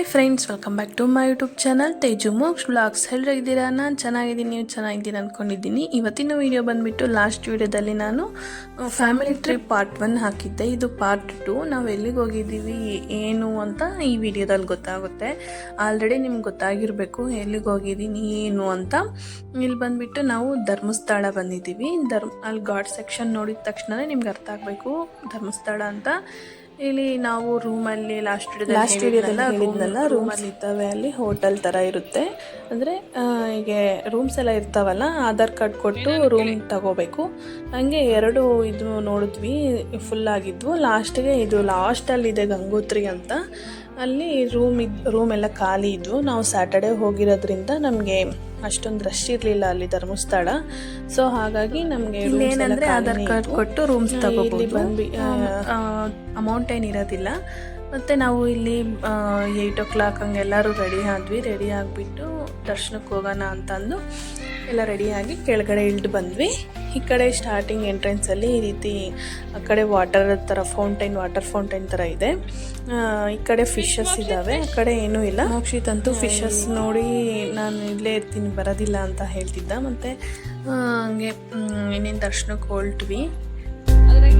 Hi friends welcome back to my YouTube channel Teju ಮೋಕ್ಸ್ vlogs ಹೇಳಿದ್ದೀರಾ ನಾನು ಚೆನ್ನಾಗಿದ್ದೀನಿ, ನೀವು ಚೆನ್ನಾಗಿದ್ದೀನಿ ಅಂದ್ಕೊಂಡಿದ್ದೀನಿ ಇವತ್ತಿನ ವಿಡಿಯೋ ಬಂದುಬಿಟ್ಟು ಲಾಸ್ಟ್ ವೀಡಿಯೋದಲ್ಲಿ ನಾನು ಫ್ಯಾಮಿಲಿ ಟ್ರಿಪ್ ಪಾರ್ಟ್ ಒನ್ ಹಾಕಿದ್ದೆ. ಇದು ಪಾರ್ಟ್ ಟು ನಾವು ಎಲ್ಲಿಗೆ ಹೋಗಿದ್ದೀವಿ, ಏನು ಅಂತ ಈ ವಿಡಿಯೋದಲ್ಲಿ ಗೊತ್ತಾಗುತ್ತೆ. ಆಲ್ರೆಡಿ ನಿಮ್ಗೆ ಗೊತ್ತಾಗಿರಬೇಕು, ಎಲ್ಲಿಗೆ ಹೋಗಿದ್ದೀನಿ, ಏನು ಅಂತ. ಇಲ್ಲಿ ಬಂದುಬಿಟ್ಟು ನಾವು ಧರ್ಮಸ್ಥಳ ಬಂದಿದ್ದೀವಿ. ಧರ್ಮ, ಅಲ್ಲಿ ಗಾಡ್ ಸೆಕ್ಷನ್ ನೋಡಿದ ತಕ್ಷಣವೇ ನಿಮ್ಗೆ ಅರ್ಥ ಆಗಬೇಕು. ಧರ್ಮಸ್ಥಳ ಅಂತ. ಇಲ್ಲಿ ನಾವು ರೂಮಲ್ಲಿ ಲಾಸ್ಟ್ ಲಾಸ್ಟ್ ವಿಡಿಯೋದಲ್ಲ ಹೇಳಿದ್ನಲ್ಲ ರೂಮಲ್ಲಿ ಇದ್ದಾವೆ ಅಲ್ಲಿ ಹೋಟೆಲ್ ಥರ ಇರುತ್ತೆ. ಅಂದರೆ ಹೀಗೆ ರೂಮ್ಸ್ ಎಲ್ಲ ಇರ್ತಾವಲ್ಲ ಆಧಾರ್ ಕಾರ್ಡ್ ಕೊಟ್ಟು ರೂಮ್ ತಗೋಬೇಕು. ಹಂಗೆ ಎರಡು ಇದು ನೋಡಿದ್ವಿ ಫುಲ್ ಆಗಿದ್ವು. ಲಾಸ್ಟಿಗೆ ಇದು ಲಾಸ್ಟಲ್ಲಿದೆ ಗಂಗೋತ್ರಿ ಅಂತ. ಅಲ್ಲಿ ರೂಮ್ ಇದ್ ರೂಮ್ ಎಲ್ಲ ಖಾಲಿ ಇದ್ವು. ನಾವು ಸ್ಯಾಟರ್ಡೆ ಹೋಗಿರೋದ್ರಿಂದ ನಮಗೆ ಅಷ್ಟೊಂದು ರಶ್ ಇರಲಿಲ್ಲ ಅಲ್ಲಿ ಧರ್ಮಸ್ಥಳ. ಸೊ ಹಾಗಾಗಿ ನಮಗೆ ಏನಂದ್ರೆ ಆಧಾರ್ ಕಾರ್ಡ್ ಕೊಟ್ಟು ರೂಮ್ಸ್ ತಗೋಬಹುದು ಬಂದ್ವಿ ಅಮೌಂಟ್ ಏನು ಇರೋದಿಲ್ಲ. ಮತ್ತು ನಾವು ಇಲ್ಲಿ ಏಯ್ಟ್ ಓ ಕ್ಲಾಕ್ ಹಂಗೆಲ್ಲರೂ ರೆಡಿ ಆದ್ವಿ. ರೆಡಿ ಆಗಿಬಿಟ್ಟು ದರ್ಶನಕ್ಕೆ ಹೋಗೋಣ ಅಂತಂದು. ಎಲ್ಲ ರೆಡಿಯಾಗಿ ಕೆಳಗಡೆ ಇಳಿದು ಬಂದ್ವಿ. ಈ ಕಡೆ ಸ್ಟಾರ್ಟಿಂಗ್ ಎಂಟ್ರೆನ್ಸಲ್ಲಿ ಈ ರೀತಿ ಆ ಕಡೆ ವಾಟರ್ ಥರ ಫೌಂಟೈನ್ ವಾಟರ್ ಫೌಂಟೈನ್ ಥರ ಇದೆ. ಆ, ಈ ಕಡೆ ಫಿಶಸ್ ಇದ್ದಾವೆ ಆ ಕಡೆ ಏನೂ ಇಲ್ಲ. ಮೋಕ್ಷಿತ್ ಅಂತೂ ಫಿಶಸ್ ನೋಡಿ ನಾನು ಇಲ್ಲೇ ಇರ್ತೀನಿ ಬರೋದಿಲ್ಲ ಅಂತ ಹೇಳ್ತಿದ್ದ. ಮತ್ತು ಹಂಗೆ ಇನ್ನೇನು ದರ್ಶನಕ್ಕೆ ಹೊಲ್ಟ್ವಿ ನೋಡಿ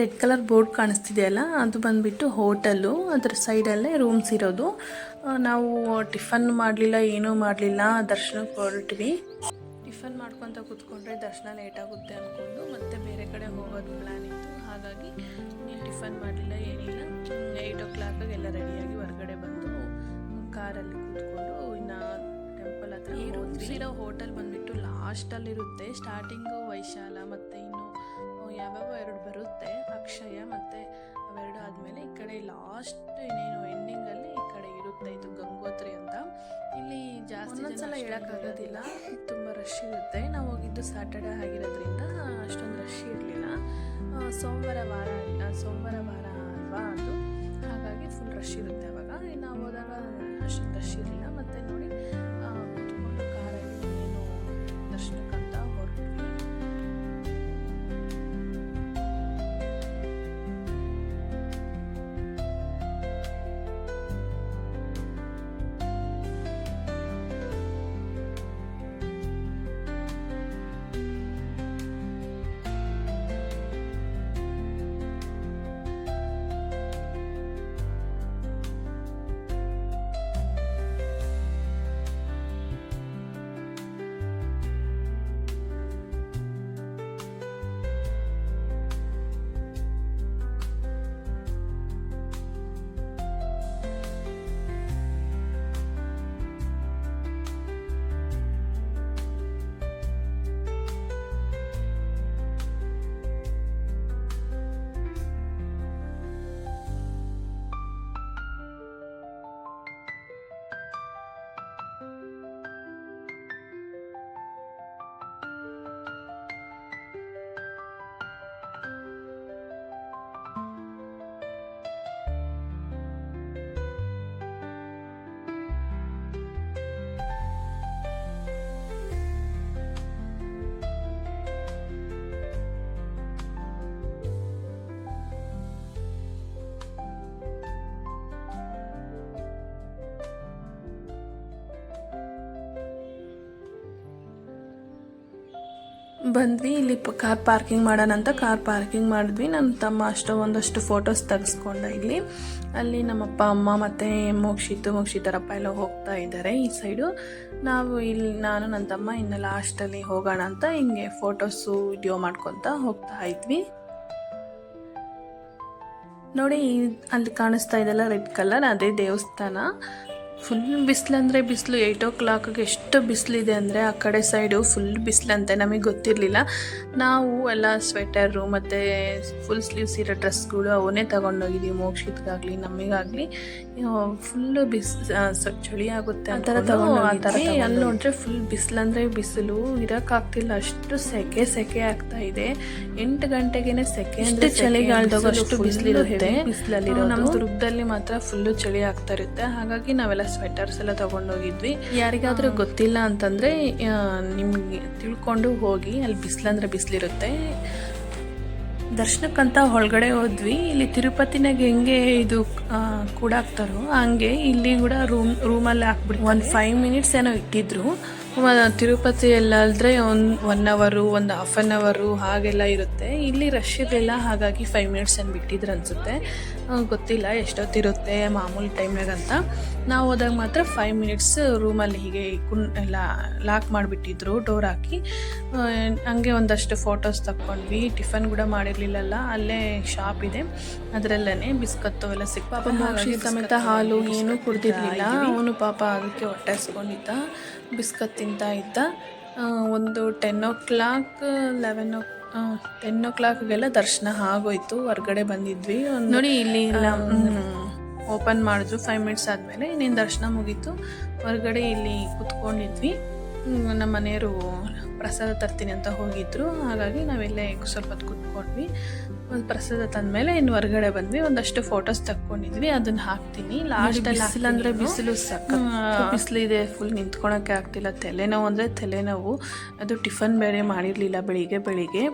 ರೆಡ್ ಕಲರ್ ಬೋರ್ಡ್ ಕಾಣಿಸ್ತಿದೆಯಲ್ಲ ಅದು ಬಂದ್ಬಿಟ್ಟು ಹೋಟೆಲ್ಲು ಅದ್ರ ಸೈಡಲ್ಲೇ ರೂಮ್ಸ್ ಇರೋದು. ನಾವು ಟಿಫನ್ ಮಾಡಲಿಲ್ಲ ಏನೂ ಮಾಡಲಿಲ್ಲ. ದರ್ಶನಕ್ಕೆ ಹೊರಟ್ವಿ. ಟಿಫನ್ ಮಾಡ್ಕೊತ ಕೂತ್ಕೊಂಡ್ರೆ ದರ್ಶನ ಲೇಟ್ ಆಗುತ್ತೆ ಅಂದ್ಕೊಂಡು ಮತ್ತೆ ಬೇರೆ ಕಡೆ ಹೋಗೋದು ಪ್ಲ್ಯಾನ್ ಇತ್ತು. ಹಾಗಾಗಿ ನೀನು ಟಿಫನ್ ಮಾಡಲಿಲ್ಲ ಏನಿಲ್ಲ. ಏಯ್ಟ್ ಓ ಕ್ಲಾಕಾಗಿ ಎಲ್ಲ ರೆಡಿಯಾಗಿ ಹೊರಗಡೆ ಬಂದು ಕಾರಲ್ಲಿ ಕೂತ್ಕೊಂಡು ಇನ್ನು ಟೆಂಪಲ್ ಹತ್ರ ಈ ರೂಮ್ಸ್ ಇರೋ ಹೋಟೆಲ್ ಬಂದ್ಬಿಟ್ಟು ಲಾಸ್ಟಲ್ಲಿರುತ್ತೆ ಸ್ಟಾರ್ಟಿಂಗು ವೈಶಾಲ ಮತ್ತು ಯಾವ್ಯಾವ ಎರಡು ಬರುತ್ತೆ ಅಕ್ಷಯ ಮತ್ತು ಅವೆರಡು ಆದಮೇಲೆ ಈ ಕಡೆ ಲಾಸ್ಟ್ ಇನ್ನೇನು ಎಂಡಿಂಗಲ್ಲಿ ಈ ಕಡೆ ಇರುತ್ತೆ ಇದು ಗಂಗೋತ್ರಿ ಅಂತ. ಇಲ್ಲಿ ಜಾಸ್ತಿ ಒಂದೊಂದ್ಸಲ ಹೇಳೋಕ್ಕಾಗೋದಿಲ್ಲ ತುಂಬ ರಶ್ ಇರುತ್ತೆ. ನಾವು ಹೋಗಿದ್ದು ಸ್ಯಾಟರ್ಡೆ ಆಗಿರೋದ್ರಿಂದ ಅಷ್ಟೊಂದು ರಶ್ ಇರಲಿಲ್ಲ. ಸೋಮವಾರ ವಾರ ಸೋಮವಾರ ವಾರ ಅಲ್ವಾ ಅದು. ಹಾಗಾಗಿ ಫುಲ್ ರಶ್ ಇರುತ್ತೆ ಅವಾಗ. ನಾವು ಹೋದಾಗ ಅಷ್ಟೊಂದು ರಶ್ ಇರಲಿಲ್ಲ. ಮತ್ತು ನೋಡಿ ಬಂದ್ವಿ, ಇಲ್ಲಿ ಕಾರ್ ಪಾರ್ಕಿಂಗ್ ಮಾಡೋಣ ಅಂತ ಕಾರ್ ಪಾರ್ಕಿಂಗ್ ಮಾಡಿದ್ವಿ. ನನ್ನ ತಮ್ಮ ಅಷ್ಟು ಒಂದಷ್ಟು ಫೋಟೋಸ್ ತೆಗೆಸ್ಕೊಂಡ ಇಲ್ಲಿ. ಅಲ್ಲಿ ನಮ್ಮಪ್ಪ, ಅಮ್ಮ ಮತ್ತು ಮೋಕ್ಷಿತ್ತು ಮೋಕ್ಷಿತರಪ್ಪ ಎಲ್ಲ ಹೋಗ್ತಾ ಇದ್ದಾರೆ ಈ ಸೈಡು ನಾವು ಇಲ್ಲಿ, ನಾನು ನನ್ನ ತಮ್ಮ ಇನ್ನು ಲಾಸ್ಟಲ್ಲಿ ಹೋಗೋಣ ಅಂತ ಹಿಂಗೆ ಫೋಟೋಸು ವಿಡಿಯೋ ಮಾಡ್ಕೊತ ಹೋಗ್ತಾ ಇದ್ವಿ. ನೋಡಿ ಅಲ್ಲಿ ಕಾಣಿಸ್ತಾ ಇದೆಲ್ಲ ರೆಡ್ ಕಲರ್ ಅದೇ ದೇವಸ್ಥಾನ. ಫುಲ್ ಬಿಸಿಲು ಅಂದರೆ ಬಿಸಿಲು ಏಯ್ಟ್ ಓ ಕ್ಲಾಕಿಗೆ ಎಷ್ಟು ಬಿಸಿಲಿದೆ ಅಂದರೆ ಆ ಕಡೆ ಸೈಡು ಫುಲ್ ಬಿಸಿಲಂತೆ ನಮಗೆ ಗೊತ್ತಿರಲಿಲ್ಲ. ನಾವು ಎಲ್ಲ ಸ್ವೆಟರು ಮತ್ತು ಫುಲ್ ಸ್ಲೀವ್ಸ್ ಇರೋ ಡ್ರೆಸ್ಗಳು ಅವನ್ನೇ ತಗೊಂಡೋಗಿದ್ದೀವಿ ಮೋಕ್ಷಿತ್ಗಾಗಲಿ ನಮಗಾಗಲಿ ಫುಲ್ಲು ಬಿಸ್ ಚಳಿ ಆಗುತ್ತೆ ಆ ಥರ ತಗೊಂಡು ಅಲ್ಲಿ ನೋಡಿದ್ರೆ ಫುಲ್ ಬಿಸಿಲಂದರೆ ಬಿಸಿಲು ಇರೋಕ್ಕಾಗ್ತಿಲ್ಲ ಅಷ್ಟು ಸೆಕೆ ಸೆಕೆ ಆಗ್ತಾ ಇದೆ. ಎಂಟು ಗಂಟೆಗೇನೆ ಸೆಕೆ ಅಂದರೆ ಚಳಿಗಾಲದಾಗ ಅಷ್ಟು ಬಿಸಿಲಿರುತ್ತೆ ಬಿಸಿಲಲ್ಲಿ ನಮ್ಮ ದುರ್ಗದಲ್ಲಿ ಮಾತ್ರ ಫುಲ್ಲು ಚಳಿ ಆಗ್ತಾ ಇರುತ್ತೆ. ಹಾಗಾಗಿ ನಾವೆಲ್ಲ ಸ್ವೆಟರ್ಸ್ ಎಲ್ಲ ತಗೊಂಡೋಗಿದ್ವಿ. ಯಾರಿಗಾದ್ರೂ ಗೊತ್ತಿಲ್ಲ ಅಂತಂದ್ರೆ ನಿಮಗೆ ನಿಮ್ಗೆ ತಿಳ್ಕೊಂಡು ಹೋಗಿ, ಅಲ್ಲಿ ಬಿಸಿಲಂದ್ರೆ ಬಿಸಿಲಿರುತ್ತೆ. ದರ್ಶನಕ್ಕಂತ ಒಳಗಡೆ ಹೋದ್ವಿ. ಇಲ್ಲಿ ತಿರುಪತಿನಾಗ ಹೆಂಗೆ ಇದು ಕೂಡ ಹಾಕ್ತಾರೋ ಹಂಗೆ ಇಲ್ಲಿ ಕೂಡ ರೂಮ್ ರೂಮಲ್ಲಿ ಹಾಕ್ಬಿಟ್ಟು ಒಂದು ಫೈವ್ ಮಿನಿಟ್ಸ್ ಏನೋ ಇಟ್ಟಿದ್ರು. ವ- ತಿರುಪತಿ ಎಲ್ಲಾದ್ರೆ ಒಂದು ಒನ್ ಅವರು ಒಂದು ಹಾಫ್ ಆನ್ ಅವರು ಹಾಗೆಲ್ಲ ಇರುತ್ತೆ. ಇಲ್ಲಿ ರಶ್ ಇದೆಲ್ಲ ಹಾಗಾಗಿ ಫೈವ್ ಮಿನಿಟ್ಸ್ ಏನು ಬಿಟ್ಟಿದ್ರು ಅನಿಸುತ್ತೆ. ಗೊತ್ತಿಲ್ಲ ಎಷ್ಟೊತ್ತಿರುತ್ತೆ ಮಾಮೂಲಿ ಟೈಮ್ನಾಗ ಅಂತ. ನಾವು ಹೋದಾಗ ಮಾತ್ರ ಫೈವ್ ಮಿನಿಟ್ಸ್ ರೂಮಲ್ಲಿ ಹೀಗೆ ಕುನ್ ಎಲ್ಲ ಲಾಕ್ ಮಾಡಿಬಿಟ್ಟಿದ್ರು ಡೋರ್ ಹಾಕಿ. ಹಂಗೆ ಒಂದಷ್ಟು ಫೋಟೋಸ್ ತಕ್ಕೊಂಡ್ವಿ. ಟಿಫನ್ ಕೂಡ ಮಾಡಿರಲಿಲ್ಲಲ್ಲ ಅಲ್ಲೇ ಶಾಪ್ ಇದೆ. ಅದರಲ್ಲೇ ಬಿಸ್ಕತ್ತು ಎಲ್ಲ ಸಿಕ್ಕ ಪಾಪ ಮೋಕ್ಷಿ ಸಮೇತ ಹಾಲು ಏನೂ ಕುಡ್ದಿರ್ಲಿಲ್ಲ. ಅವನು ಪಾಪ ಅದಕ್ಕೆ ಹೊಟ್ಟೆಸ್ಕೊಂಡಿದ್ದ ಬಿಸ್ಕತ್ ತಿಂತಾ ಇದ್ದ. ಒಂದು ಟೆನ್ ಓ ಕ್ಲಾಕ್ ಲೆವೆನ್ ಓ ಟೆನ್ ಓ ಕ್ಲಾಕ್ಗೆಲ್ಲ ದರ್ಶನ ಆಗೋಯ್ತು. ಹೊರಗಡೆ ಬಂದಿದ್ವಿ. ನೋಡಿ ಇಲ್ಲಿ ಓಪನ್ ಮಾಡಿದ್ರು. ಫೈವ್ ಮಿನಿಟ್ಸ್ ಆದಮೇಲೆ ಇನ್ನೇನು ದರ್ಶನ ಮುಗೀತು. ಹೊರಗಡೆ ಇಲ್ಲಿ ಕುತ್ಕೊಂಡಿದ್ವಿ. ನಮ್ಮ ಮನೆಯವರು ಪ್ರಸಾದ ತರ್ತೀನಿ ಅಂತ ಹೋಗಿದ್ರು. ಹಾಗಾಗಿ ನಾವೆಲ್ಲೇ ಸ್ವಲ್ಪ ಹೊತ್ತು ಕುತ್ಕೊಂಡ್ವಿ. ಒಂದು ಪ್ರಸಾದ ತಂದ್ಮೇಲೆ ಇನ್ನು ಹೊರಗಡೆ ಬಂದ್ವಿ ಒಂದಷ್ಟು ಫೋಟೋಸ್ ತಕ್ಕೊಂಡಿದ್ವಿ ಅದನ್ನ ಹಾಕ್ತೀನಿ. ಲಾಸ್ಟ್ ಬಿಸಿಲು ಅಂದರೆ ಬಿಸಿಲು ಬಿಸಿಲು ಇದೆ ಫುಲ್ ನಿಂತ್ಕೊಳಕ್ಕೆ ಆಗ್ತಿಲ್ಲ. ತಲೆನೋವು ಅಂದರೆ ತಲೆನೋವು. ಅದು ಟಿಫನ್ ಬೇರೆ ಮಾಡಿರಲಿಲ್ಲ ಬೆಳಿಗ್ಗೆ ಬೆಳಿಗ್ಗೆ.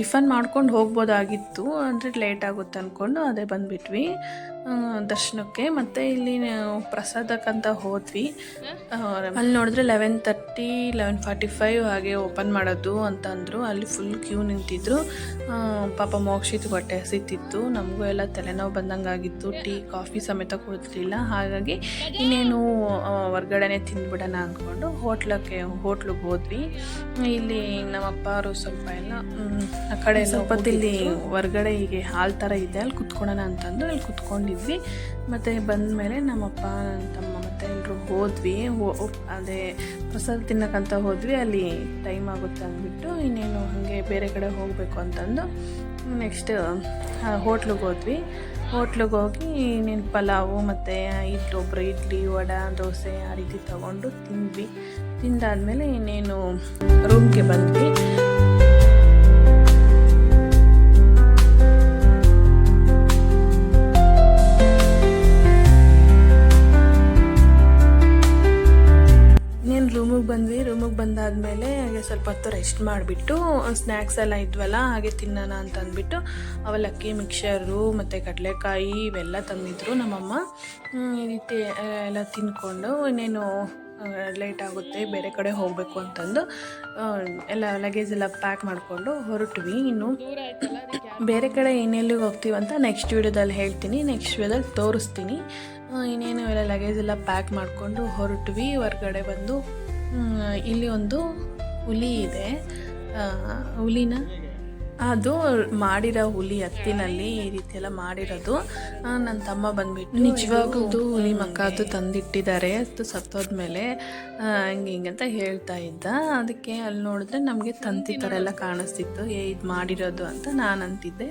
ಟಿಫನ್ ಮಾಡ್ಕೊಂಡು ಹೋಗ್ಬೋದಾಗಿತ್ತು ಅಂದರೆ ಲೇಟ್ ಆಗುತ್ತೆ ಅಂದ್ಕೊಂಡು ಅದೇ ಬಂದ್ಬಿಟ್ವಿ. ದರ್ಶನಕ್ಕೆ. ಮತ್ತು ಇಲ್ಲಿ ಪ್ರಸಾದಕ್ಕಂತ ಹೋದ್ವಿ. ಅಲ್ಲಿ ನೋಡಿದ್ರೆ eleven thirty eleven forty five ಹಾಗೆ ಓಪನ್ ಮಾಡೋದು ಅಂತ ಅಂದರು. ಅಲ್ಲಿ ಫುಲ್ ಕ್ಯೂ ನಿಂತಿದ್ರು. ಪಾಪ ಮೋಕ್ಷಿತ್ ಹೊಟ್ಟೆ ಹಸಿತಿತ್ತು. ನಮಗೂ ಎಲ್ಲ ತಲೆನೋವು ಬಂದಂಗೆ ಆಗಿತ್ತು ಟೀ ಕಾಫಿ ಸಮೇತ ಕುಡಿದ್ಲಿಲ್ಲ. ಹಾಗಾಗಿ ಇನ್ನೇನು ಹೊರ್ಗಡೆನೆ ತಿಂದ್ಬಿಡೋಣ ಅಂದ್ಕೊಂಡು ಹೋಟ್ಲಕ್ಕೆ ಹೋಟ್ಲಿಗೆ ಹೋದ್ವಿ. ಇಲ್ಲಿ ನಮ್ಮ ಅಪ್ಪ ಅವರು ಸ್ವಲ್ಪ ಎಲ್ಲ ಆ ಕಡೆ ಸ್ವಲ್ಪ ಇಲ್ಲಿ ಹೊರ್ಗಡೆ ಹೀಗೆ ಹಾಲ್ ಥರ ಇದೆ. ಅಲ್ಲಿ ಕುತ್ಕೊಳ್ಳೋಣ ಅಂತಂದು ಅಲ್ಲಿ ಕುತ್ಕೊಂಡಿದ್ವಿ. ಮತ್ತು ಬಂದಮೇಲೆ ನಮ್ಮಪ್ಪ ನನ್ನ ತಮ್ಮ ಮತ್ತು ಎಲ್ಲರೂ ಹೋದ್ವಿ. ಅದೇ ಪ್ರಸಾದ ತಿನ್ನಕ್ಕಂತ ಹೋದ್ವಿ. ಅಲ್ಲಿ ಟೈಮ್ ಆಗುತ್ತೆ ಅಂದ್ಬಿಟ್ಟು ಇನ್ನೇನು ಹಾಗೆ ಬೇರೆ ಕಡೆ ಹೋಗಬೇಕು ಅಂತಂದು ನೆಕ್ಸ್ಟ್ ಹೋಟ್ಲಿಗೆ ಹೋದ್ವಿ. ಹೋಟ್ಲಿಗೆ ಹೋಗಿ ಇನ್ನೇನು ಪಲಾವು ಮತ್ತು ಇಡ್ಲಿ ಒಬ್ಬರು ಇಡ್ಲಿ, ವಡೆ, ದೋಸೆ ಆ ರೀತಿ ತೊಗೊಂಡು ತಿಂದ್ವಿ. ತಿಂದಾದಮೇಲೆ ಇನ್ನೇನು ರೂಮ್ಗೆ ಬಂದ್ವಿ. ರೂಮಿಗೆ ಬಂದ್ವಿ. ರೂಮಿಗೆ ಬಂದಾದ್ಮೇಲೆ ಹಾಗೆ ಸ್ವಲ್ಪ ಹೊತ್ತು ರೆಸ್ಟ್ ಮಾಡಿಬಿಟ್ಟು ಸ್ನ್ಯಾಕ್ಸ್ ಎಲ್ಲ ಇದ್ವಲ್ಲ, ಹಾಗೆ ತಿನ್ನೋಣ ಅಂತ ಅಂದ್ಬಿಟ್ಟು, ಅವಲಕ್ಕಿ, ಮಿಕ್ಸರು ಮತ್ತು ಕಡಲೆಕಾಯಿ ಇವೆಲ್ಲ ತಂದಿದ್ರು ನಮ್ಮಮ್ಮ. ಈ ರೀತಿ ಎಲ್ಲ ತಿನ್ಕೊಂಡು ಇನ್ನೇನು ಲೇಟ್ ಆಗುತ್ತೆ, ಬೇರೆ ಕಡೆ ಹೋಗಬೇಕು ಅಂತಂದು ಎಲ್ಲ ಲಗೇಜ್ ಎಲ್ಲ ಪ್ಯಾಕ್ ಮಾಡಿಕೊಂಡು ಹೊರಟ್ವಿ. ಇನ್ನು ಬೇರೆ ಕಡೆ ಏನೆಲ್ಲಿಗೆ ಅಂತ ನೆಕ್ಸ್ಟ್ ವೀಡಿಯೋದಲ್ಲಿ ಹೇಳ್ತೀನಿ. ನೆಕ್ಸ್ಟ್ ವೀಡಿಯೋದಲ್ಲಿ ತೋರಿಸ್ತೀನಿ. ಇನ್ನೇನು ಎಲ್ಲ ಲಗೇಜ್ ಎಲ್ಲ ಪ್ಯಾಕ್ ಮಾಡಿಕೊಂಡು ಹೊರಟ್ವಿ. ಹೊರಗಡೆ ಬಂದು ಇಲ್ಲಿ ಒಂದು ಹುಲಿ ಇದೆ. ಹುಲಿನ? ಅದು ಮಾಡಿರೋ ಹುಲಿ ಹತ್ತಿನಲ್ಲಿ ಈ ರೀತಿ ಎಲ್ಲ ಮಾಡಿರೋದು ನನ್ನ ತಮ್ಮ ಬಂದ್ಬಿಟ್ಟು ನಿಜವಾಗ್ಲೂ ಹುಲಿ ಮಕ್ಕ ಅದು ತಂದಿಟ್ಟಿದ್ದಾರೆ. ಅದು ಸತ್ತೋದ್ಮೇಲೆ ಹಂಗೆ ಹಿಂಗೆ ಅಂತ ಹೇಳ್ತಾ ಇದ್ದ. ಅದಕ್ಕೆ ಅಲ್ಲಿ ನೋಡಿದ್ರೆ ನಮಗೆ ತಂತಿ ಥರ ಎಲ್ಲ ಕಾಣಿಸ್ತಿತ್ತು. ಏ ಇದು ಮಾಡಿರೋದು ಅಂತ ನಾನು ಅಂತಿದ್ದೆ.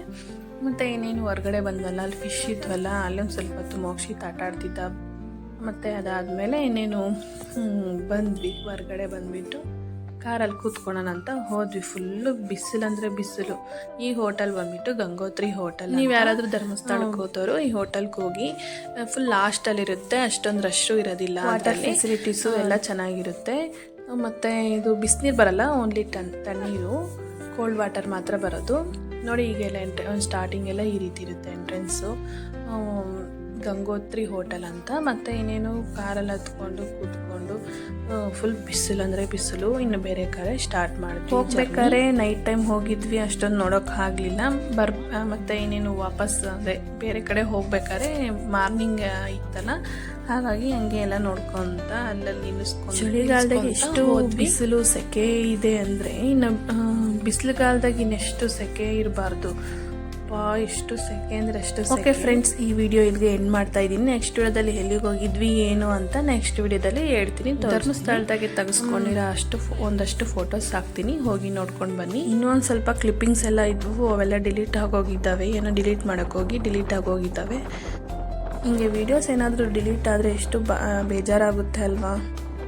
ಮತ್ತು ಇನ್ನೇನು ಹೊರಗಡೆ ಬಂದ್ವಲ್ಲ ಅಲ್ಲಿ ಫಿಶ್ ಇದ್ವಲ್ಲ ಅಲ್ಲೊಂದು ಸ್ವಲ್ಪ ಹೊತ್ತು ಮೋಕ್ಷಿತ್ ಆಟಾಡ್ತಿದ್ದ ಮತ್ತು ಅದಾದಮೇಲೆ ಇನ್ನೇನು ಬಂದ್ವಿ ಹೊರಗಡೆ ಬಂದ್ಬಿಟ್ಟು. ಕಾರಲ್ಲಿ ಕೂತ್ಕೊಳ್ಳೋಣ ಅಂತ ಹೋದ್ವಿ. ಫುಲ್ಲು ಬಿಸಿಲು ಅಂದರೆ ಬಿಸಿಲು. ಈ ಹೋಟೆಲ್ ಬಂದ್ಬಿಟ್ಟು ಗಂಗೋತ್ರಿ ಹೋಟೆಲ್ ನೀವು ಯಾರಾದರೂ ಧರ್ಮಸ್ಥಳಕ್ಕೆ ಹೋದವರು ಈ ಹೋಟೆಲ್ಗೆ ಹೋಗಿ ಫುಲ್ ಲಾಸ್ಟಲ್ಲಿರುತ್ತೆ ಅಷ್ಟೊಂದು ರಶ್ಶು ಇರೋದಿಲ್ಲ ವಾಟರ್ ಫೆಸಿಲಿಟೀಸು ಎಲ್ಲ ಚೆನ್ನಾಗಿರುತ್ತೆ. ಮತ್ತು ಇದು ಬಿಸಿನೀರು ಬರಲ್ಲ ಓನ್ಲಿ ಟನ್ ತಣ್ಣೀರು ಕೋಲ್ಡ್ ವಾಟರ್ ಮಾತ್ರ ಬರೋದು. ನೋಡಿ ಈಗೆಲ್ಲ ಎಂಟ್ರೆ ಸ್ಟಾರ್ಟಿಂಗ್ ಎಲ್ಲ ಈ ರೀತಿ ಇರುತ್ತೆ ಎಂಟ್ರೆನ್ಸು ಗಂಗೋತ್ರಿ ಹೋಟೆಲ್ ಅಂತ ಮತ್ತು ಇನ್ನೇನು ಕಾರಲ್ಲಿ ಹತ್ಕೊಂಡು ಕೂತ್ಕೊಂಡು ಫುಲ್ ಬಿಸಿಲು ಅಂದರೆ ಬಿಸಿಲು ಇನ್ನು ಬೇರೆ ಕಡೆ ಸ್ಟಾರ್ಟ್ ಮಾಡಿದ್ವಿ ಹೋಗ್ಬೇಕಾದ್ರೆ ನೈಟ್ ಟೈಮ್ ಹೋಗಿದ್ವಿ ಅಷ್ಟೊಂದು ನೋಡೋಕೆ ಆಗಲಿಲ್ಲ. ಬರ್ ಮತ್ತು ಇನ್ನೇನು ವಾಪಸ್ ಅಂದ್ರೆ ಬೇರೆ ಕಡೆ ಹೋಗ್ಬೇಕಾದ್ರೆ ಮಾರ್ನಿಂಗ್ ಇತ್ತಲ್ಲ ಹಾಗಾಗಿ ಹಂಗೆ ಎಲ್ಲ ನೋಡ್ಕೊಂತ ಅಲ್ಲಲ್ಲಿ ನಿಲ್ಲಿಸ್ಕೊಂಡು ಚಳಿಗಾಲದಾಗ ಎಷ್ಟು ಬಿಸಿಲು ಸೆಕೆ ಇದೆ ಅಂದರೆ ಇನ್ನು ಬಿಸಿಲುಗಾಲದಾಗ ಇನ್ನೆಷ್ಟು ಸೆಕೆ ಇರಬಾರ್ದು. ಎಷ್ಟು ಸೆಕೆ ಅಂದ್ರೆ ಎಷ್ಟು ಓಕೆ ಫ್ರೆಂಡ್ಸ್ ಈ ವಿಡಿಯೋ ಇಲ್ಲಿಗೆ ಎಂಡ್ ಮಾಡ್ತಾ ಇದ್ದೀನಿ. ನೆಕ್ಸ್ಟ್ ವಿಡಿಯೋದಲ್ಲಿ ಎಲ್ಲಿಗೆ ಹೋಗಿದ್ವಿ ಏನು ಅಂತ ನೆಕ್ಸ್ಟ್ ವಿಡಿಯೋದಲ್ಲಿ ಹೇಳ್ತೀನಿ ಧರ್ಮಸ್ಥಳದಾಗೆ ತೆಗೆಸ್ಕೊಂಡಿರೋ ಅಷ್ಟು ಒಂದಷ್ಟು ಫೋಟೋಸ್ ಹಾಕ್ತೀನಿ. ಹೋಗಿ ನೋಡ್ಕೊಂಡು ಬನ್ನಿ. ಇನ್ನೊಂದು ಸ್ವಲ್ಪ ಕ್ಲಿಪ್ಪಿಂಗ್ಸ್ ಎಲ್ಲ ಇದ್ವು ಅವೆಲ್ಲ ಡಿಲೀಟ್ ಆಗೋಗಿದ್ದಾವೆ. ಏನೋ ಡಿಲೀಟ್ ಮಾಡೋಕೆ ಹೋಗಿ ಡಿಲೀಟ್ ಆಗೋಗಿದ್ದಾವೆ. ಹಿಂಗೆ ವಿಡಿಯೋಸ್ ಏನಾದರೂ ಡಿಲೀಟ್ ಆದರೆ ಎಷ್ಟು ಬ ಬೇಜಾರಾಗುತ್ತೆ ಅಲ್ವಾ?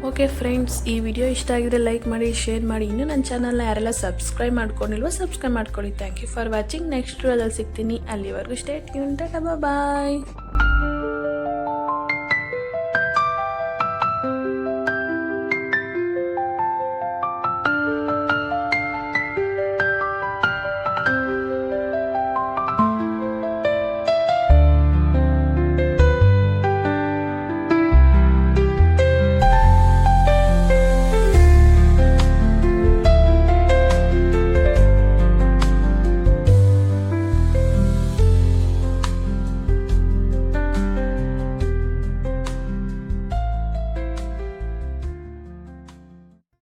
ಓಕೆ ಫ್ರೆಂಡ್ಸ್ ಈ ವಿಡಿಯೋ ಇಷ್ಟ ಆಗಿದ್ರೆ ಲೈಕ್ ಮಾಡಿ ಶೇರ್ ಮಾಡಿ. ಇನ್ನೂ ನನ್ನ ಚಾನಲ್ನ ಯಾರೆಲ್ಲ ಸಬ್ಸ್ಕ್ರೈಬ್ ಮಾಡ್ಕೊಂಡಿಲ್ವೋ ಸಬ್ಸ್ಕ್ರೈಬ್ ಮಾಡ್ಕೊಳ್ಳಿ. Thank you for watching next ವಿಡಿಯೋದಲ್ಲಿ ಸಿಗ್ತೀನಿ. ಅಲ್ಲಿವರೆಗೂ ಸ್ಟೇಟ್ ಟ್ಯೂನ್ ಬಾಯ್